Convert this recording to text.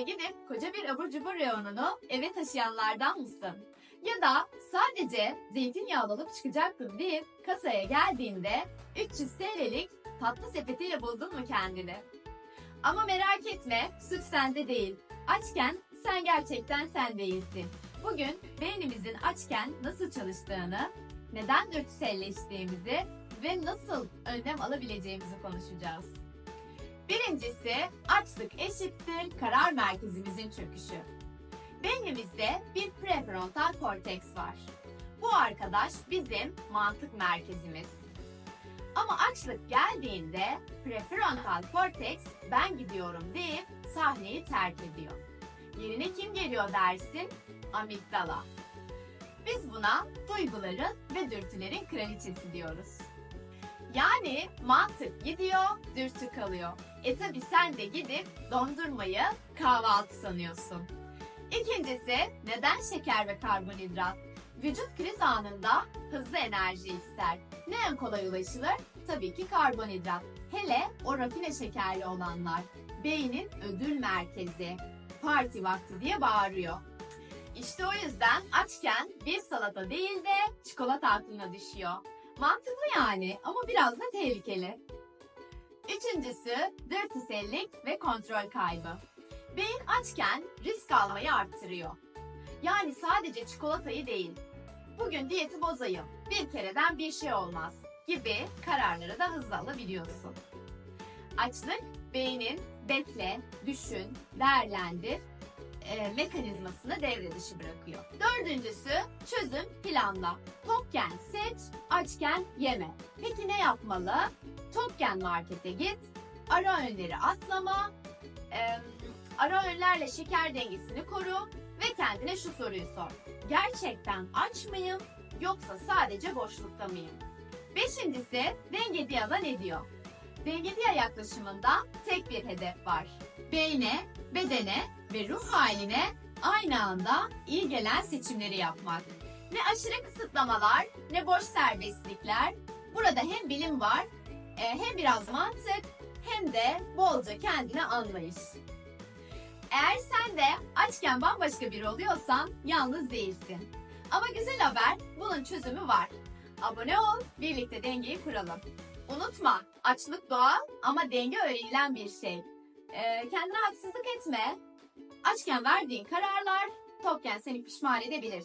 gidip koca bir abur cubur reyonunu eve taşıyanlardan mısın? Ya da sadece zeytinyağı alıp çıkacaktım deyip kasaya geldiğinde 300 TL'lik tatlı sepetiyle buldun mu kendini? Ama merak etme, suç sende değil. Açken sen gerçekten sen değilsin. Bugün beynimizin açken nasıl çalıştığını, neden dürtüselleştiğimizi ve nasıl önlem alabileceğimizi konuşacağız. Birincisi açlık eşittir karar merkezimizin çöküşü. Beynimizde bir prefrontal korteks var. Bu arkadaş bizim mantık merkezimiz. Ama açlık geldiğinde prefrontal korteks ben gidiyorum deyip sahneyi terk ediyor. Yerine kim geliyor dersin? Amigdala. Biz buna duyguların ve dürtülerin kraliçesi diyoruz. Yani mantık gidiyor, dürtü kalıyor. E tabi sen de gidip dondurmayı kahvaltı sanıyorsun. İkincisi neden şeker ve karbonhidrat? Vücut kriz anında hızlı enerji ister. Ne en kolay ulaşılır? Tabii ki karbonhidrat. Hele o rafine şekerli olanlar. Beynin ödül merkezi. Parti vakti diye bağırıyor. İşte o yüzden açken bir salata değil de çikolata aklına düşüyor. Mantıklı yani ama biraz da tehlikeli. Üçüncüsü dürtüsellik ve kontrol kaybı. Beyin açken risk almayı arttırıyor. Yani sadece çikolatayı değil. Bugün diyeti bozayım, bir kereden bir şey olmaz gibi kararları da hızlı alabiliyorsun. Açlık beynin bekle, düşün, değerlendir e, mekanizmasını devre dışı bırakıyor. Dördüncüsü çözüm planla. Tokken seç, açken yeme. Peki ne yapmalı? Tokken markete git, ara öğünleri atlama, e, ara öğünlerle şeker dengesini koru ve kendine şu soruyu sor. Gerçekten aç mıyım yoksa sadece boşlukta mıyım? Beşincisi denge diyada ne diyor? Denge yaklaşımında tek bir hedef var. Beyne, bedene ve ruh haline aynı anda iyi gelen seçimleri yapmak. Ne aşırı kısıtlamalar, ne boş serbestlikler. Burada hem bilim var, e, hem biraz mantık, hem de bolca kendine anlayış. Eğer sen de açken bambaşka biri oluyorsan yalnız değilsin. Ama güzel haber, bunun çözümü var. Abone ol, birlikte dengeyi kuralım. Unutma, açlık doğal ama denge öğrenilen bir şey. Ee, kendine haksızlık etme. Açken verdiğin kararlar tokken seni pişman edebilir.